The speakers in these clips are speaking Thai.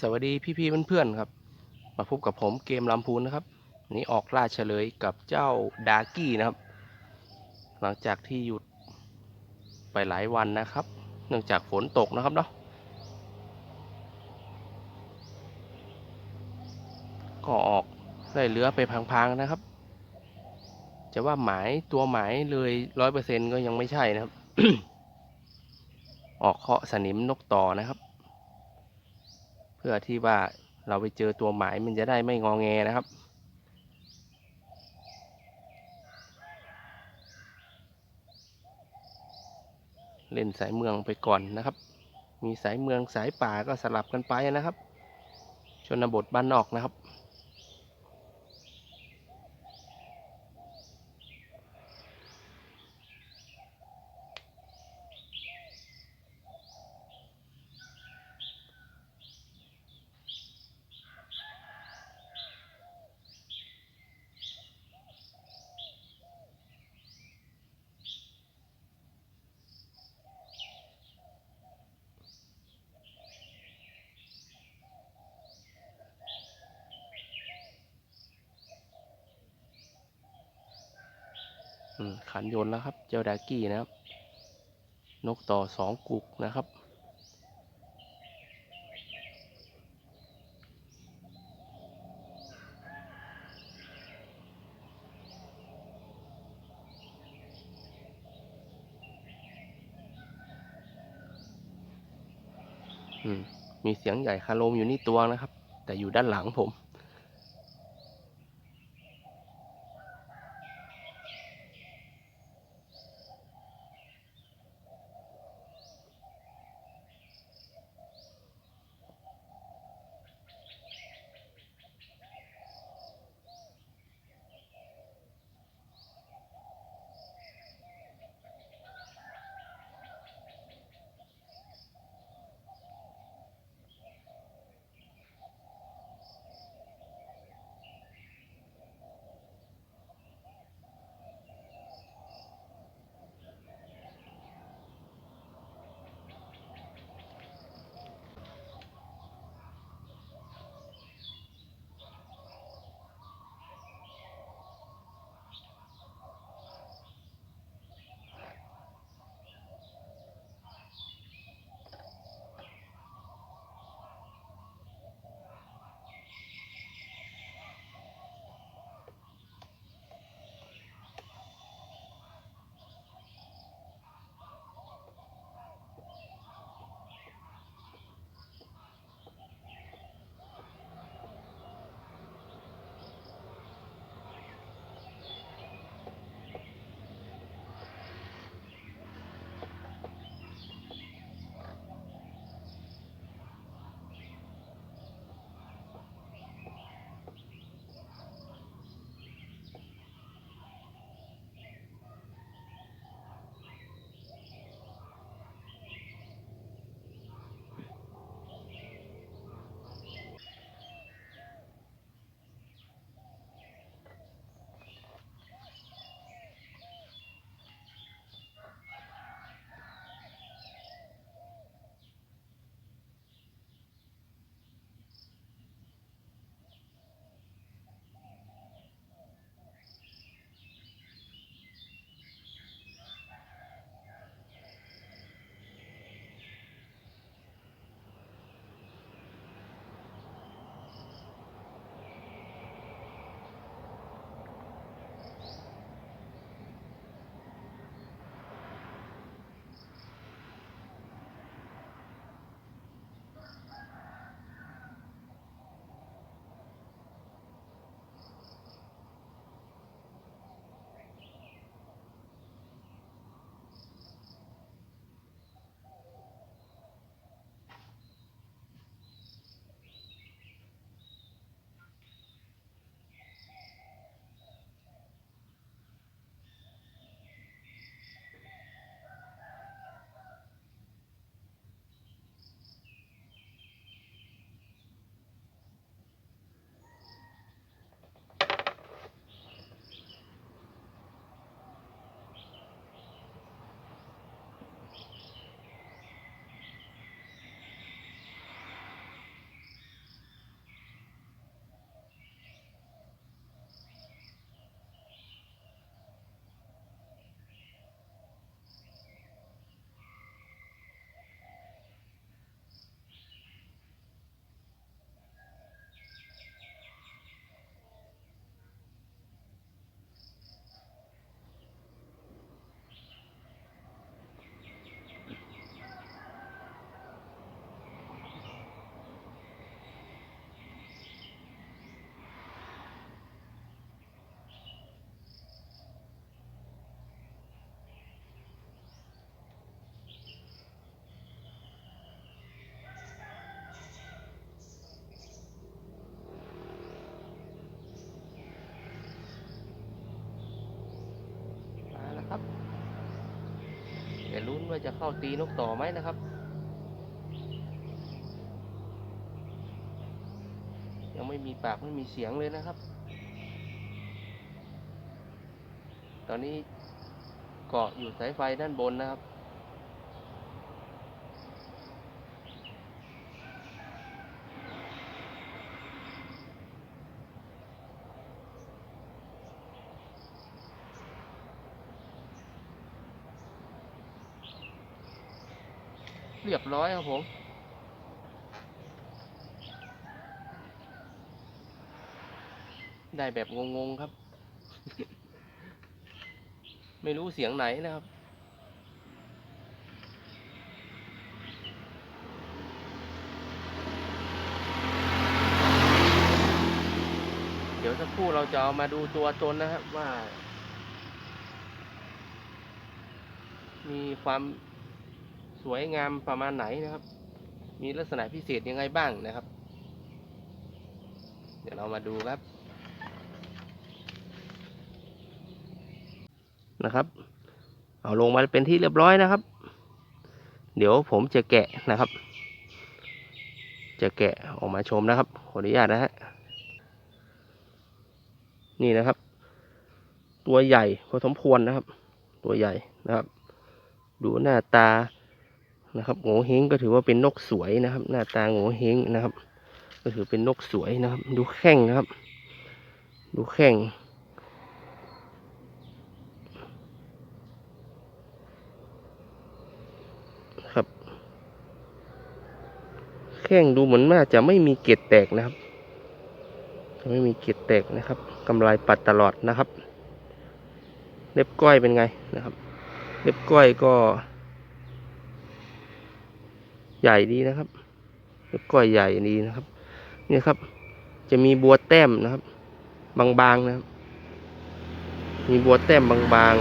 สวัสดีพี่ๆเพื่อนๆครับ มาพบกับผมเกมลำพูนนะครับนี้ออกล่าเฉลยกับเจ้าดากี้นะครับ หลังจากที่หยุดไปหลายวันนะครับ เนื่องจากฝนตกนะครับเนาะก็ออกได้เรือไปพังๆนะครับ จะว่าหมายตัวหมายเลยร้อยเปอร์เซ็นก็ยังไม่ใช่นะครับ ออกเคาะสนิมนกต่อนะครับ เพื่อที่ว่าเราไปเจอตัวหมายมันจะได้ไม่งอแงนะครับ เล่นสายเมืองไปก่อนนะครับ มีสายเมืองสายป่าก็สลับกันไปนะครับ ชนบทบ้านนอกนะครับ ขันยนต์แล้วครับ เจ้าดากี้นะครับ นกต่อสองกุกนะครับอืมมีเสียงใหญ่คาโลมอยู่นี่ตัวนะครับ แต่อยู่ด้านหลังผม ว่าจะเข้าตีนกต่อไหมนะครับยังไม่มีปากไม่มีเสียงเลยนะครับ ตอนนี้เกาะอยู่สายไฟด้านบนนะครับ เรียบร้อยครับผมได้แบบงงๆครับ ไม่รู้เสียงไหนนะครับ เดี๋ยวสักครู่เราจะเอามาดูตัวตนนะครับว่า มีความ สวยงามประมาณไหนนะครับ มีลักษณะพิเศษยังไงบ้างนะครับ เดี๋ยวเรามาดูครับนะครับ เอาลงมาเป็นที่เรียบร้อยนะครับ เดี๋ยวผมจะแกะนะครับ จะแกะออกมาชมนะครับ ขออนุญาตนะฮะ นี่นะครับ ตัวใหญ่พอสมควรนะครับ ตัวใหญ่นะครับ ดูหน้าตา นะครับโงเฮงก็ถือว่าเป็นนกสวยนะครับ หน้าตาโงเฮงนะครับ ก็ถือเป็นนกสวยนะครับ ดูแข้งนะครับ ดูแข้งครับ แข้งดูเหมือนว่าจะไม่มีเกล็ดแตกนะครับ จะไม่มีเกล็ดแตกนะครับกำไรปัดตลอดนะครับ เล็บก้อยเป็นไงนะครับ เล็บก้อยก็ ใหญ่ดีนะครับล็บก้อยใหญ่ดีนะครับ เนี่ยครับ จะมีบัวแต้มนะครับ บางๆนะครับ มีบัวแต้มบาง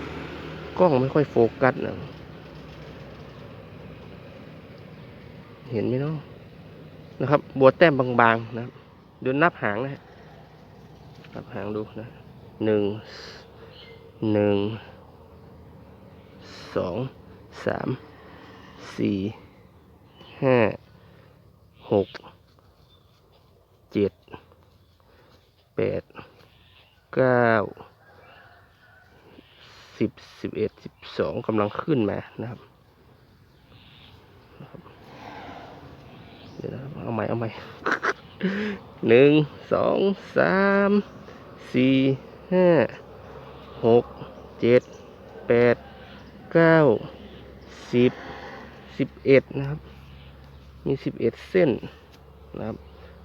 ๆกล้องไม่ค่อยโฟกัสนะเห็นไหมเนาะนะครับ บัวแต้มบางๆนะครับดูนับหางนะนับหางดูนะหนึ่งหนึ่งสองสาม สี่ห้าหกเจ็ดแปดเก้าสิบสิบเอ็ดสิบสองกำลังขึ้นมานะครับนะครับเดี๋ยวนะครับเอาใหม่เอาใหม่หนึ่งสองสามสี่ห้าหกเจ็ดแปดเก้าสิบ สิบเอ็ดนะครับ มีสิบเอ็ดเส้นนะครับ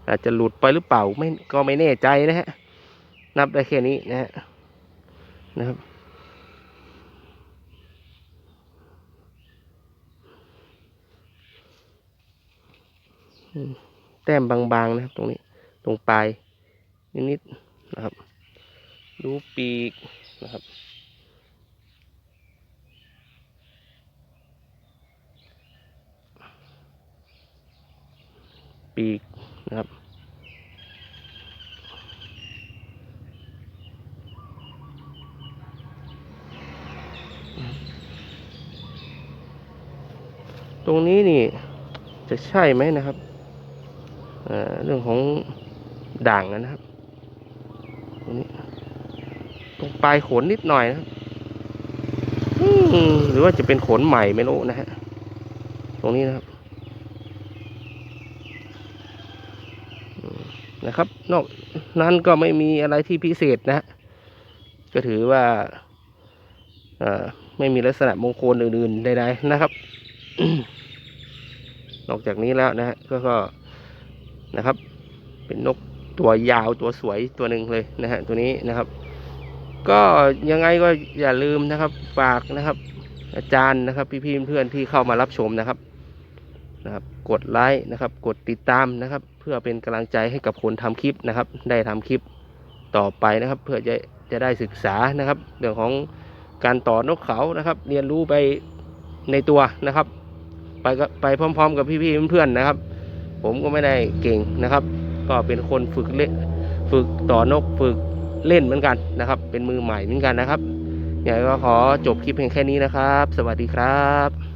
อาจจะหลุดไปหรือเปล่าไม่ก็ไม่แน่ใจนะฮะ นับได้แค่นี้นะฮะนะครับแต้มบางๆนะครับ ตรงนี้ตรงปลายนิดๆนะครับ ดูปีกนะครับ ปีกนะครับ ตรงนี้นี่จะใช่ไหมนะครับเเรื่องของด่างนะครับ ตรงนี้ ตรงปลายขนนิดหน่อยนะครับหรือว่าจะเป็นขนใหม่ไม่รู้นะฮะ ตรงนี้นะครับอืม นะครับ นอกนั้นก็ไม่มีอะไรที่พิเศษนะ ก็ถือว่าไม่มีลักษณะมงคลอื่นๆใดๆนะครับ นอกจากนี้แล้วนะฮะก็ก็นะครับ เป็นนกตัวยาวตัวสวยตัวหนึ่งเลยนะฮะตัวนี้นะครับ ก็ยังไงก็อย่าลืมนะครับฝากนะครับ อาจารย์นะครับ พี่ๆเพื่อนๆที่เข้ามารับชมนะครับ นะครับ กดไลค์นะครับ กดติดตามนะครับ เพื่อเป็นกำลังใจให้กับคนทำคลิปนะครับ ได้ทำคลิปต่อไปนะครับ เพื่อจะจะได้ศึกษานะครับ เรื่องของการต่อนกเขานะครับ เรียนรู้ไปในตัวนะครับ ไปก็ไปพร้อม ๆ กับพี่ๆเพื่อนๆนะครับ ผมก็ไม่ได้เก่งนะครับ ก็เป็นคนฝึกเล่ฝึกต่อนกฝึกเล่นเหมือนกันนะครับ เป็นมือใหม่เหมือนกันนะครับยังไงก็ขอจบคลิปเพียงแค่นี้นะครับ สวัสดีครับ